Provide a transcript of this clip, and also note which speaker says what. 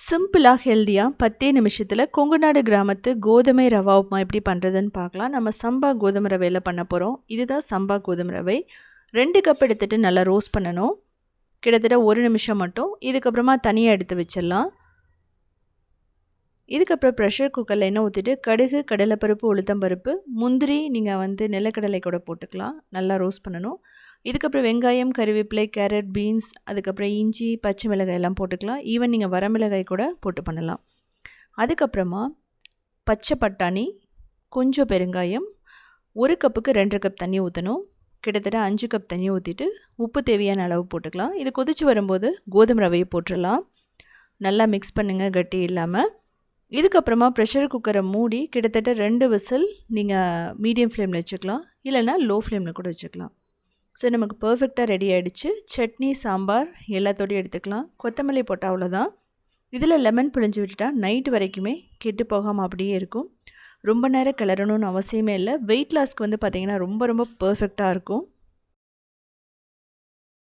Speaker 1: சிம்பிளாக ஹெல்த்தியாக பத்தே நிமிஷத்தில் கொங்குநாடு கிராமத்து கோதுமை ரவா உப்புமா எப்படி பண்ணுறதுன்னு பார்க்கலாம். நம்ம சம்பா கோதுமை ரவையில் பண்ண போகிறோம் இதுதான் சம்பா கோதுமை ரவை. ரெண்டு கப் எடுத்துகிட்டு நல்லா ரோஸ்ட் பண்ணணும். கிட்டத்தட்ட ஒரு நிமிஷம் மட்டும். இதுக்கப்புறமா தனியாக எடுத்து வச்சிடலாம். இதுக்கப்புறம் ப்ரெஷர் குக்கரில் எண்ணெய் ஊற்றிட்டு கடுகு கடலைப்பருப்பு உளுத்தம்பருப்பு முந்திரி நீங்கள் வந்து நிலக்கடலை கூட போட்டுக்கலாம். நல்லா ரோஸ்ட் பண்ணணும். இதுக்கப்புறம் வெங்காயம் கறிவேப்பிலை கேரட் பீன்ஸ் அதுக்கப்புறம் இஞ்சி பச்சை மிளகாய் எல்லாம் போட்டுக்கலாம். ஈவன் நீங்கள் வரமிளகாய் கூட போட்டு பண்ணலாம். அதுக்கப்புறமா பச்சை பட்டாணி கொஞ்சம் பெருங்காயம் ஒரு கப்புக்கு ரெண்டரை கப் தண்ணி ஊற்றணும் கிட்டத்தட்ட அஞ்சு கப் தண்ணி ஊற்றிட்டு உப்பு தேவையான அளவு போட்டுக்கலாம். இது கொதித்து வரும்போது கோதுமை ரவையை போட்டுடலாம். நல்லா மிக்ஸ் பண்ணுங்கள் கட்டி இல்லாமல் இதுக்கப்புறமா ப்ரெஷர் குக்கரை மூடி கிட்டத்தட்ட ரெண்டு விசில் நீங்கள் மீடியம் ஃப்ளேமில் வச்சுக்கலாம். இல்லைனா லோ ஃப்ளேமில் கூட வச்சுக்கலாம். ஸோ நமக்கு பர்ஃபெக்டாக ரெடி ஆகிடுச்சு சட்னி சாம்பார் எல்லாத்தோடையும் எடுத்துக்கலாம். கொத்தமல்லி போட்டால் அவ்வளோதான். இதில் லெமன் பிழிஞ்சு விட்டுட்டா நைட் வரைக்குமே கெட்டு போகாமல் அப்படியே இருக்கும். ரொம்ப நேரம் கிளறணும்னு அவசியமே இல்லை. வெயிட் லாஸ்க்கு வந்து பார்த்திங்கன்னா ரொம்ப ரொம்ப பர்ஃபெக்டாக இருக்கும்.